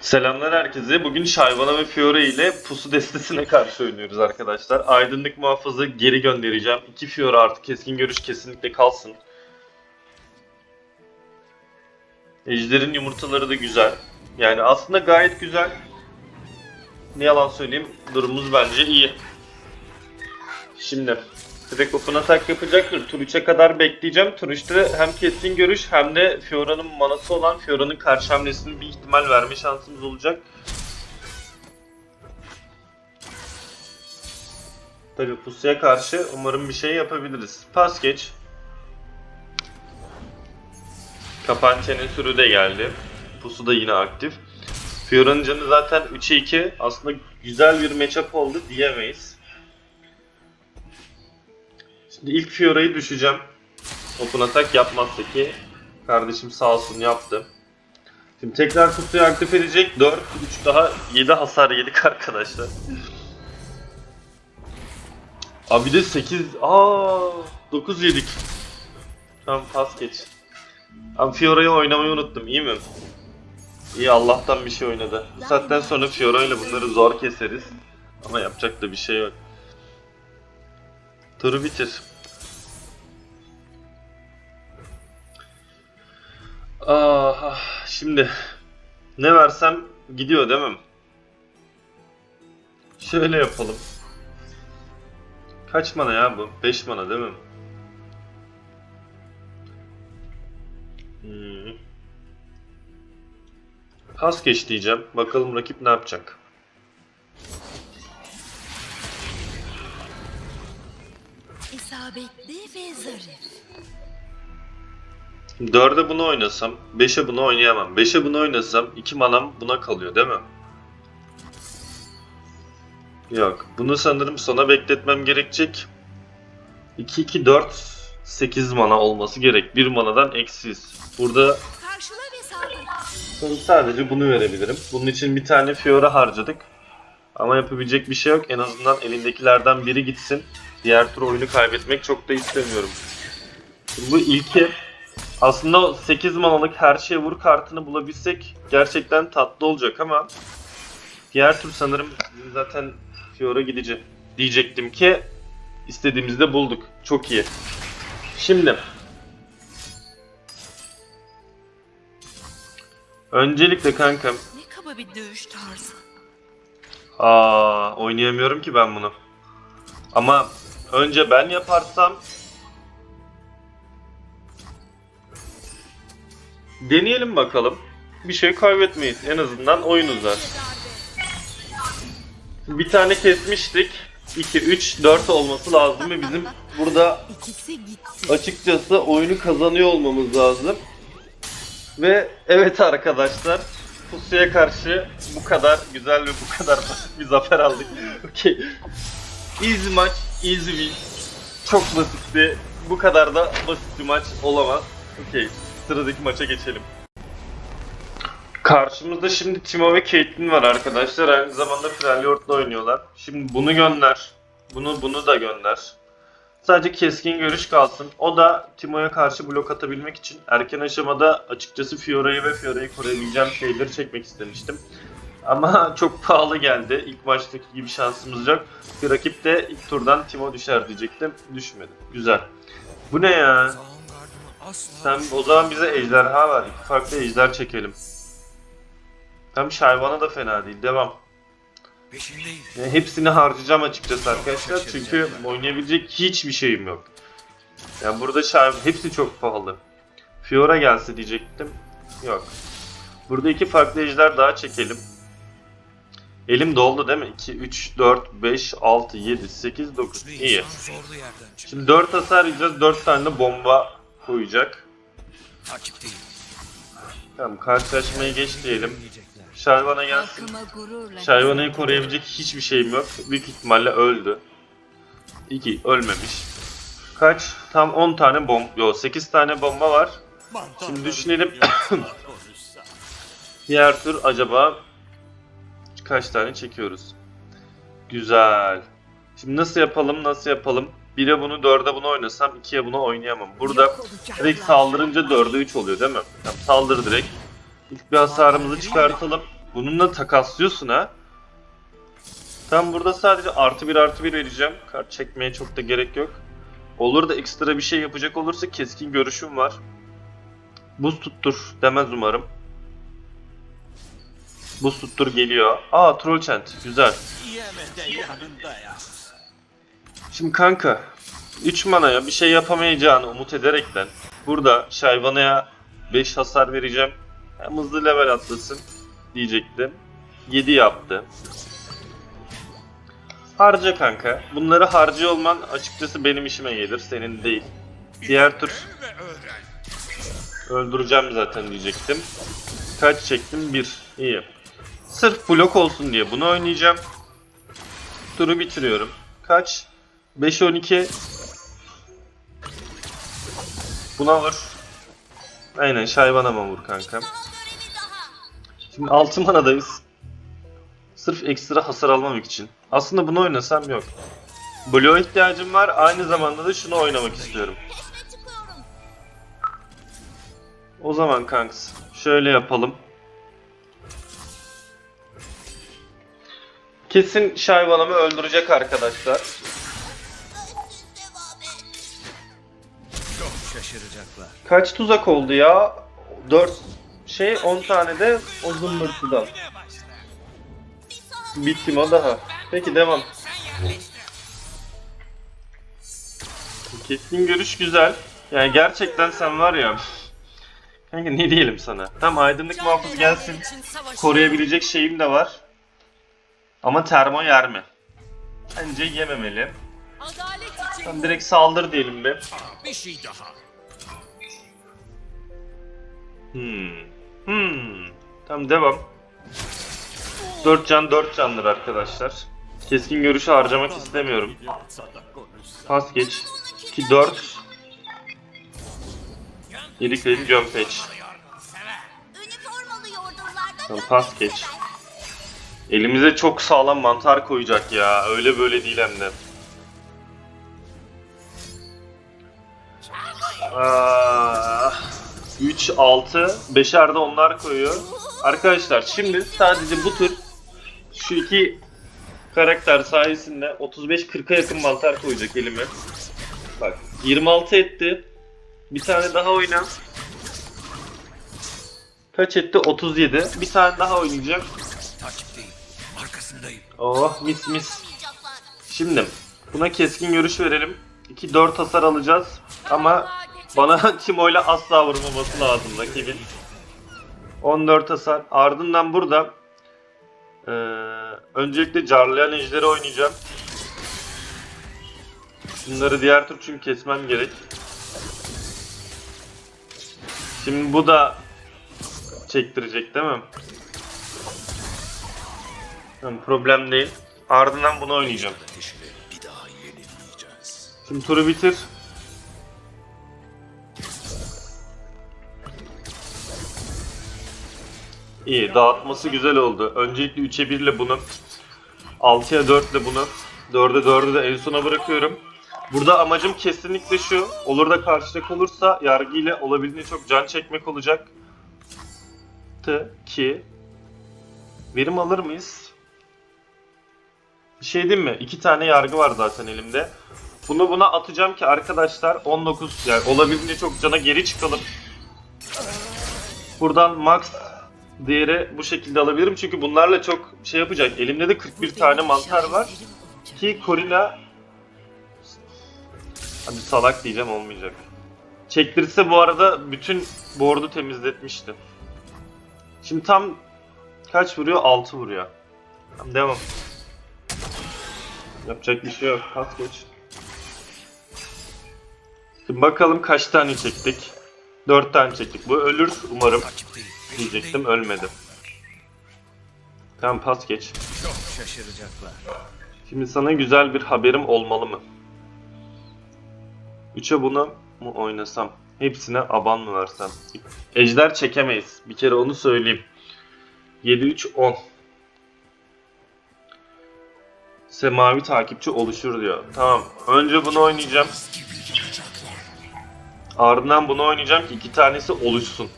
Selamlar herkese. Bugün Şayvana ve Fiora ile Pusu destesine karşı oynuyoruz arkadaşlar. Aydınlık muhafızı geri göndereceğim. İki Fiora artık keskin görüş kesinlikle kalsın. Ejder'in yumurtaları da güzel. Yani aslında gayet güzel. Ne yalan söyleyeyim durumumuz bence iyi. Şimdi direkt open atak yapacaktır. Tur 3'e kadar bekleyeceğim. Tur 3'te hem keskin görüş hem de Fiora'nın manası olan Fiora'nın karşı hamlesini bir ihtimal verme şansımız olacak. Tabi pusuya karşı umarım bir şey yapabiliriz. Pas geç. Kapançe'nin sürü de geldi. Pusu da yine aktif. Fiora'nın canı zaten 3'e 2. Aslında güzel bir matchup oldu diyemeyiz. Şimdi ilk Fiora'yı düşeceğim. Open atak yapmazsa ki kardeşim sağ olsun yaptı. Şimdi tekrar kutuyu aktif edecek. 4, 3 daha 7 hasar yedik arkadaşlar. Abi de 8, aa 9 yedik. Tamam pas geç. Abi Fiora'yı oynamayı unuttum iyi mi? İyi Allah'tan bir şey oynadı. Bu saatten sonra Fiora ile bunları zor keseriz. Ama yapacak da bir şey yok. Turu bitir. Ah, şimdi ne versem gidiyor değil mi? Şöyle yapalım. Kaç mana ya bu? 5 mana değil mi? Hmm. Pas geç diyeceğim. Bakalım rakip ne yapacak. İsabetli ve zarif. 4'e bunu oynasam, 5'e bunu oynayamam. 5'e bunu oynasam 2 manam buna kalıyor değil mi? Yok. Bunu sanırım sona bekletmem gerekecek. 2 2 4 8 mana olması gerek. 1 manadan eksiz. Burada sadece bunu verebilirim. Bunun için bir tane Fiora harcadık. Ama yapabilecek bir şey yok. En azından elindekilerden biri gitsin. Diğer tur oyunu kaybetmek çok da istemiyorum. Şimdi bu ilki aslında o 8 manalık her şeye vur kartını bulabilsek gerçekten tatlı olacak ama diğer tur sanırım zaten Fiora gidecek. Diyecektim ki istediğimizde bulduk. Çok iyi. Şimdi öncelikle kankam Ne kaba bir dövüş tarzı. Aa, oynayamıyorum ki ben bunu. Ama önce ben yaparsam deneyelim bakalım. Bir şey kaybetmeyiz. En azından oyun uzar. Bir tane kesmiştik. 2, 3, 4 olması lazım ve bizim burada açıkçası oyunu kazanıyor olmamız lazım. Ve evet arkadaşlar Pusu'ya karşı bu kadar güzel ve bu kadar basit bir zafer aldık. Okey. Easy maç, easy win. Çok basitti. Bu kadar da basit bir maç olamaz. Okey. Sıradaki maça geçelim. Karşımızda şimdi Timo ve Caitlyn var arkadaşlar. Aynı zamanda Freljord'la oynuyorlar. Şimdi bunu gönder. Bunu bunu da gönder. Sadece keskin görüş kalsın. O da Timo'ya karşı blok atabilmek için erken aşamada açıkçası Fiora'yı ve Fiora'yı koruyabileceğim şeyleri çekmek istemiştim. Ama çok pahalı geldi. İlk maçtaki gibi şansımız yok. Bir rakip de ilk turdan Timo düşer diyecektim. Düşmedi. Güzel. Bu ne ya? Sen o zaman bize ejderha ver. İki farklı ejder çekelim. Tam Şayvana da fena değil. Devam. Yani hepsini harcayacağım açıkçası arkadaşlar çünkü oynayabilecek hiçbir şeyim yok. Yani burada şarj hepsi çok pahalı. Fiora gelse diyecektim. Yok. Burada iki farklı ejder daha çekelim. Elim doldu değil mi? 2, 3, 4, 5, 6, 7, 8, 9. Güçlü İyi. Şimdi 4 hasar yiyeceğiz. 4 tane de bomba koyacak. Açık değil. Tamam karşılaşmayı geç diyelim. Şarvan'a gelsin. Şayvana'yı koruyabilecek hiçbir şeyim yok. Büyük ihtimalle öldü. İki, ölmemiş. Kaç? Tam 10 tane bomba, yok 8 tane bomba var. Şimdi düşünelim. Diğer tur acaba kaç tane çekiyoruz? Güzel. Şimdi nasıl yapalım, nasıl yapalım? 1'e bunu, 4'e bunu oynasam 2'ye bunu oynayamam. Burada direkt saldırınca 4'e 3 oluyor değil mi? Tamam, saldır direkt. İlk bir hasarımızı çıkartalım. Bununla takaslıyorsun ha. Ben burada sadece artı bir artı bir vereceğim. Kart çekmeye çok da gerek yok. Olur da ekstra bir şey yapacak olursa keskin görüşüm var. Buz tuttur demez umarım. Buz tuttur geliyor. Aa troll chant güzel. Şimdi kanka 3 manaya bir şey yapamayacağını umut ederekten burada Shyvana'ya 5 hasar vereceğim. Hem hızlı level atlasın diyecektim. 7 yaptı. Harca kanka. Bunları harcı olman açıkçası benim işime gelir. Senin değil. Diğer tur öldüreceğim zaten diyecektim. Kaç çektim? 1. İyi. Sırf blok olsun diye bunu oynayacağım. Turu bitiriyorum. Kaç? 5 12. Buna vur. Aynen şayvanama vur kanka. Şimdi 6 manadayız. Sırf ekstra hasar almamak için. Aslında bunu oynasam yok. Bloğa ihtiyacım var. Aynı zamanda da şunu oynamak istiyorum. O zaman kanks şöyle yapalım. Kesin Şayvanamı öldürecek arkadaşlar. Şaşıracaklar. Kaç tuzak oldu ya? 4 şey 10 tane de o zımbırtıdan. Bittim o daha. Peki devam. Keskin görüş güzel. Yani gerçekten sen var ya. Kanka ne diyelim sana? Tam aydınlık muhafız gelsin. Koruyabilecek şeyim de var. Ama termo yer mi? Bence yememeli. Adalet için. Tam direkt saldır diyelim be. Bir şey daha. Hmm. Hmm. Tamam devam. 4 can 4 candır arkadaşlar. Keskin görüşü harcamak istemiyorum. Pas geç. 2 4 7 kredi jump yordullarda Tamam, pas geç. Elimize çok sağlam mantar koyacak ya. Öyle böyle değil hem de. Aa, 3, 6, 5'er de onlar koyuyor. Arkadaşlar şimdi sadece bu tür şu iki karakter sayesinde 35-40'a yakın mantar koyacak elime. Bak 26 etti. Bir tane daha oyna. Kaç etti? 37. Bir tane daha oynayacak. Oh mis mis. Şimdi buna keskin görüş verelim. 2-4 hasar alacağız. Ama bana Timo asla vurmaması lazım rakibin. 14 hasar. Ardından burada eee, öncelikle Carlayan Ejder'i oynayacağım. Şunları diğer tur çünkü kesmem gerek. Şimdi bu da çektirecek değil mi? Tamam, problem değil. Ardından bunu oynayacağım. Ateşini bir daha yenilmeyeceğiz. Şimdi turu bitir. İyi dağıtması güzel oldu. Öncelikle 3'e 1 ile bunu 6'ya 4 ile bunu 4'e 4'ü de en sona bırakıyorum. Burada amacım kesinlikle şu. Olur da karşılık olursa yargı ile olabildiğince çok can çekmek olacak. Tı ki verim alır mıyız? Bir şey diyeyim mi? İki tane yargı var zaten elimde. Bunu buna atacağım ki arkadaşlar 19 yani olabildiğince çok cana geri çıkalım. Buradan max değeri bu şekilde alabilirim çünkü bunlarla çok şey yapacak. Elimde de 41 tane mantar var ki Corina Hadi salak diyeceğim olmayacak. Çektirirse bu arada bütün board'u temizletmişti. Şimdi tam kaç vuruyor? 6 vuruyor. Tamam devam. Yapacak bir şey yok. Pas geç. Şimdi bakalım kaç tane çektik. 4 tane çektik. Bu ölür umarım diyecektim ölmedi. Tamam pas geç. Çok şaşıracaklar. Şimdi sana güzel bir haberim olmalı mı? 3'e bunu mu oynasam? Hepsine aban mı versem? Ejder çekemeyiz. Bir kere onu söyleyeyim. 7 3 10. Semavi takipçi oluşur diyor. Tamam. Önce bunu oynayacağım. Ardından bunu oynayacağım ki iki tanesi oluşsun.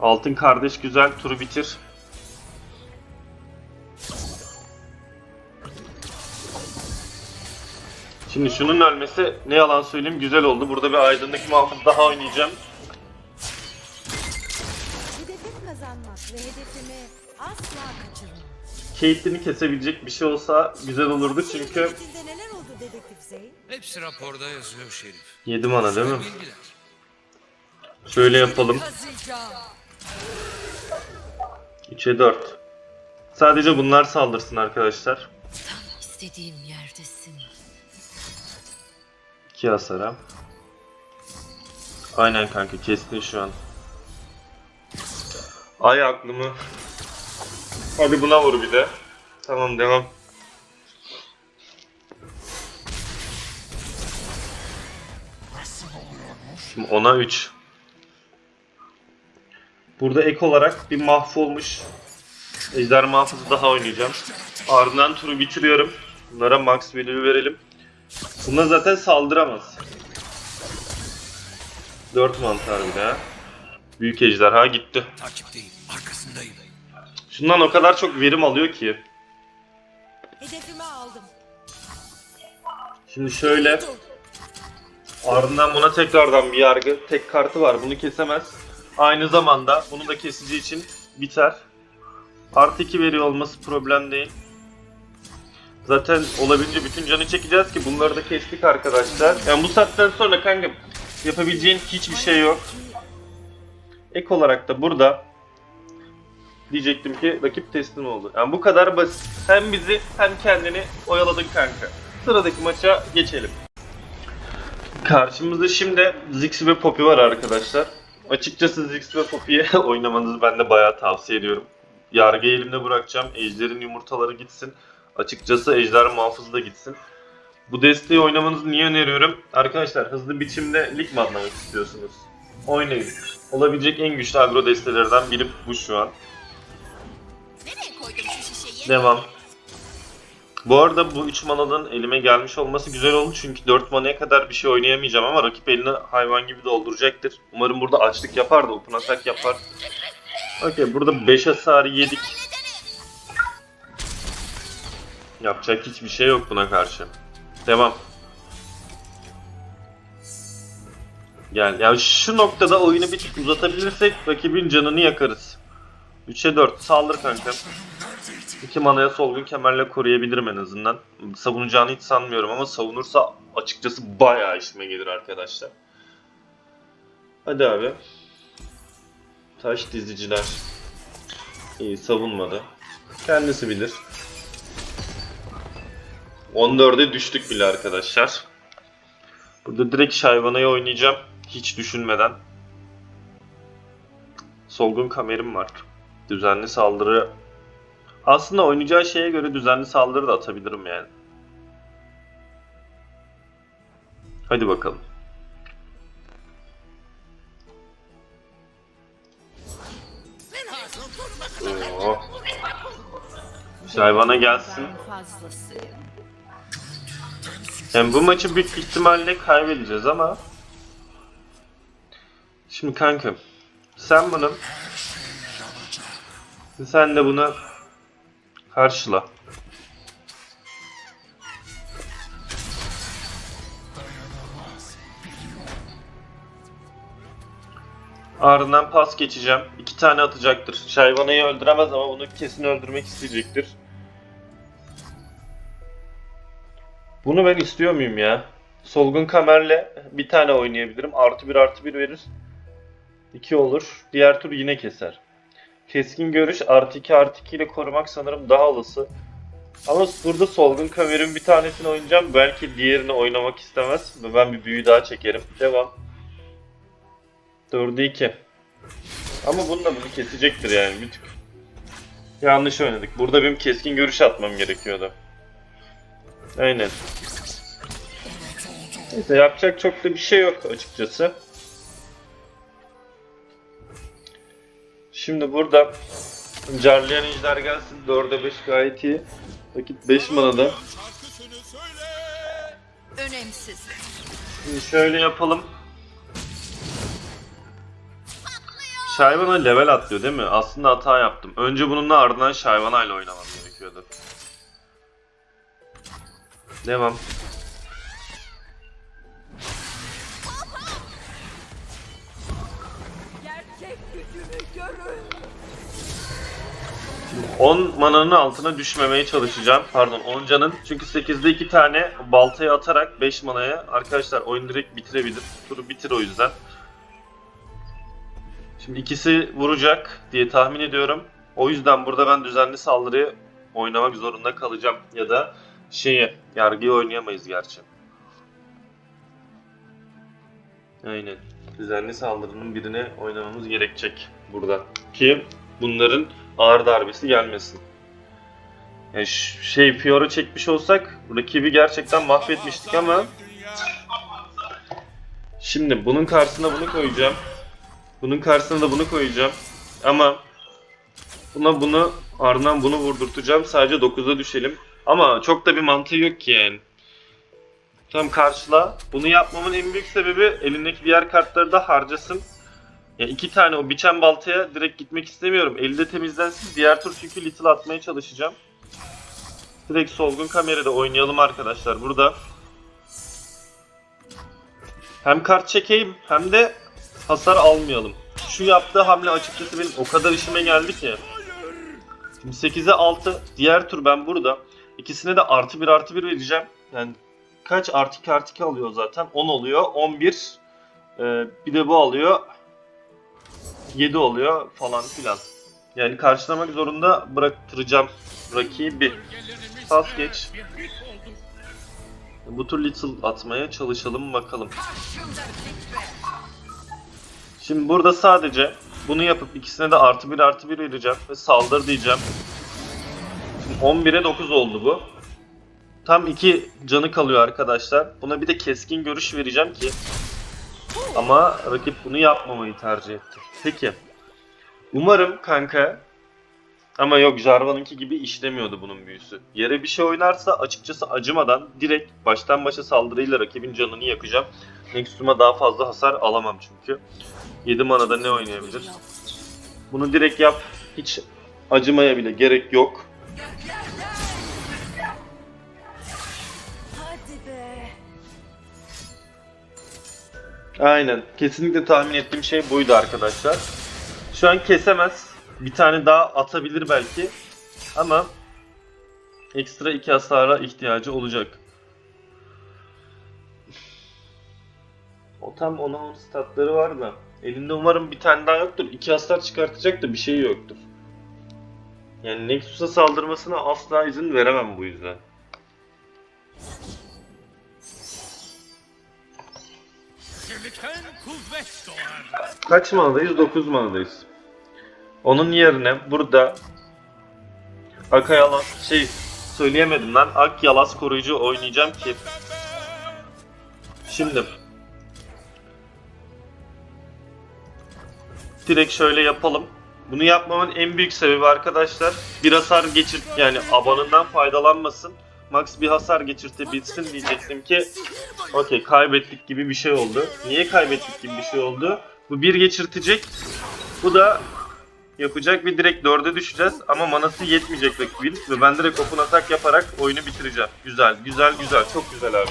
Altın kardeş güzel. Turu bitir. Şimdi şunun ölmesi ne yalan söyleyeyim güzel oldu. Burada bir aydınlık muhafız daha oynayacağım. Caitlyn'i kesebilecek bir şey olsa güzel olurdu çünkü Şirketinde neler oldu dedektif Zeyn? Hepsi raporda yazıyor Şerif. 7 mana değil mi? Bilgiler. Şöyle yapalım. Kazıyacağım. 3'e 4. Sadece bunlar saldırsın arkadaşlar. Tam istediğim yerdesin. 2 hasara. Aynen kanka kestin şu an. Ay aklımı. Hadi buna vur bir de. Tamam devam. Şimdi ona 3. Burada ek olarak bir mahvolmuş Ejder Mahfuz'u daha oynayacağım. Ardından turu bitiriyorum. Bunlara max value verelim. Bunlar zaten saldıramaz. 4 mantar bir daha. Büyük ejderha gitti. Takipteyim. Arkasındayım. Şundan o kadar çok verim alıyor ki. Hedefimi aldım. Şimdi şöyle ardından buna tekrardan bir yargı. Tek kartı var bunu kesemez. Aynı zamanda bunu da kesici için biter. Artı 2 veriyor olması problem değil. Zaten olabildiğince bütün canı çekeceğiz ki bunları da kestik arkadaşlar. Yani bu saatten sonra kanka yapabileceğin hiçbir şey yok. Ek olarak da burada diyecektim ki rakip teslim oldu. Yani bu kadar basit. Hem bizi hem kendini oyaladın kanka. Sıradaki maça geçelim. Karşımızda şimdi Ziggs ve Poppy var arkadaşlar. Açıkçası Ziggs ve Poppy'ye oynamanızı ben de bayağı tavsiye ediyorum. Yargıyı elimde bırakacağım. Ejder'in yumurtaları gitsin. Açıkçası Ejder muhafızı da gitsin. Bu desteği oynamanızı niye öneriyorum? Arkadaşlar hızlı biçimde lig mi atlamak istiyorsunuz? Oynayın. Olabilecek en güçlü agro destelerden biri bu şu an. Devam. Bu arada bu 3 mananın elime gelmiş olması güzel oldu çünkü 4 manaya kadar bir şey oynayamayacağım ama rakip eline hayvan gibi dolduracaktır. Umarım burada açlık yapar da open atak yapar. Okey burada 5 hasarı yedik. Yapacak hiçbir şey yok buna karşı. Devam. Gel. Ya şu noktada oyunu bir tık uzatabilirsek rakibin canını yakarız. 3'e 4 saldır kanka. 2 manaya solgun kemerle koruyabilirim en azından. Savunacağını hiç sanmıyorum ama savunursa açıkçası bayağı işime gelir arkadaşlar. Hadi abi. Taş diziciler. İyi savunmadı. Kendisi bilir. 14'e düştük bile arkadaşlar. Burada direkt Şayvana'yı oynayacağım. Hiç düşünmeden. Solgun kamerim var. Düzenli saldırı aslında oynayacağı şeye göre düzenli saldırı da atabilirim yani. Hadi bakalım. Oo. Şayvana gelsin. Yani bu maçı büyük ihtimalle kaybedeceğiz ama Şimdi kanka sen bunu sen de bunu karşıla. Ardından pas geçeceğim. İki tane atacaktır. Şayvanayı öldüremez ama bunu kesin öldürmek isteyecektir. Bunu ben istiyor muyum ya? Solgun kamerle bir tane oynayabilirim. Artı bir artı bir verir. 2 olur. Diğer tur yine keser. Keskin görüş artı 2 artı 2 ile korumak sanırım daha olası. Ama burada solgun kamerin bir tanesini oynayacağım. Belki diğerini oynamak istemez. Ben bir büyü daha çekerim. Devam. 4'e 2. Ama bunu da bunu kesecektir yani bir tık. Yanlış oynadık. Burada benim keskin görüş atmam gerekiyordu. Aynen. Neyse yapacak çok da bir şey yok açıkçası. Şimdi burada Carlayan ejder gelsin. 4'e 5 gayet iyi. Vakit 5 manada. Önemsiz. Şimdi şöyle yapalım. Shyvana level atlıyor değil mi? Aslında hata yaptım. Önce bununla ardından Shyvana ile oynamam gerekiyordu. Devam. 10 mananın altına düşmemeye çalışacağım. Pardon 10 canın. Çünkü 8'de 2 tane baltayı atarak 5 manaya arkadaşlar oyun direkt bitirebilir. Turu bitir o yüzden. Şimdi ikisi vuracak diye tahmin ediyorum. O yüzden burada ben düzenli saldırıyı oynamak zorunda kalacağım. Ya da şeyi yargıyı oynayamayız gerçi. Aynen. Düzenli saldırının birine oynamamız gerekecek burada. Ki bunların ağır darbesi gelmesin. Yani şey Fiora çekmiş olsak rakibi gerçekten mahvetmiştik ama şimdi bunun karşısına bunu koyacağım. Bunun karşısına da bunu koyacağım. Ama buna bunu ardından bunu vurdurtacağım. Sadece 9'a düşelim. Ama çok da bir mantığı yok ki yani. Tam karşıla. Bunu yapmamın en büyük sebebi elindeki diğer kartları da harcasın. Ya iki tane o biçen baltaya direkt gitmek istemiyorum. Elde temizlensin. Diğer tur çünkü little atmaya çalışacağım. Direkt solgun kamerada oynayalım arkadaşlar burada. Hem kart çekeyim hem de hasar almayalım. Şu yaptığı hamle açıkçası benim o kadar işime geldi ki. Şimdi 8'e 6. Diğer tur ben burada. İkisine de artı 1 artı 1 vereceğim. Yani kaç artı 2 artı 2 alıyor zaten. 10 oluyor. 11. Ee, bir de bu alıyor. 7 oluyor falan filan. Yani karşılamak zorunda bıraktıracağım rakibi. Pas geç. Bu tur little atmaya çalışalım bakalım. Şimdi burada sadece bunu yapıp ikisine de artı 1 artı 1 vereceğim ve saldır diyeceğim. Şimdi 11'e 9 oldu bu. Tam 2 canı kalıyor arkadaşlar. Buna bir de keskin görüş vereceğim ki. Ama rakip bunu yapmamayı tercih etti. Peki. Umarım kanka ama yok Jarvan'ınki gibi işlemiyordu bunun büyüsü. Yere bir şey oynarsa açıkçası acımadan direkt baştan başa saldırıyla rakibin canını yakacağım. Nexus'uma daha fazla hasar alamam çünkü. 7 manada ne oynayabilir? Bunu direkt yap. Hiç acımaya bile gerek yok. Aynen. Kesinlikle tahmin ettiğim şey buydu arkadaşlar. Şu an kesemez. Bir tane daha atabilir belki. Ama ekstra iki hasara ihtiyacı olacak. O tam ona on statları var da. Elinde umarım bir tane daha yoktur. İki hasar çıkartacak da bir şey yoktur. Yani Nexus'a saldırmasına asla izin veremem bu yüzden. Kaç manadayız? 9 manadayız. Onun yerine burada Akayalas şey söyleyemedim lan. Ak Yalas koruyucu oynayacağım ki. Şimdi direkt şöyle yapalım. Bunu yapmamın en büyük sebebi arkadaşlar bir hasar geçir yani abanından faydalanmasın. Max bir hasar geçirtebilsin diyecektim ki okey kaybettik gibi bir şey oldu. Niye kaybettik gibi bir şey oldu? Bu bir geçirtecek. Bu da yapacak bir direkt 4'e düşeceğiz ama manası yetmeyecek rakibin ve ben direkt open atak yaparak oyunu bitireceğim. Güzel, güzel, güzel. Çok güzel abi.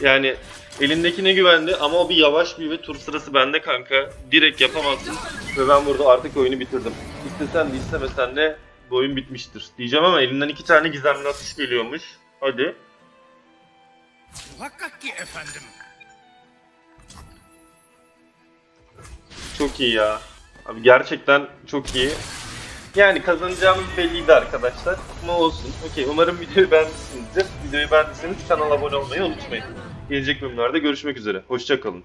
Yani elindekine güvendi ama o bir yavaş bir ve tur sırası bende kanka. Direkt yapamazsın ve ben burada artık oyunu bitirdim. İstesen de istemesen de bu oyun bitmiştir. Diyeceğim ama elinden iki tane gizemli atış geliyormuş. Hadi. Muhakkak ki efendim. Çok iyi ya. Abi gerçekten çok iyi. Yani kazanacağımız belliydi arkadaşlar. Ama olsun. Okey umarım videoyu beğenmişsinizdir. Videoyu beğendiyseniz kanala abone olmayı unutmayın. Gelecek bölümlerde görüşmek üzere. Hoşçakalın.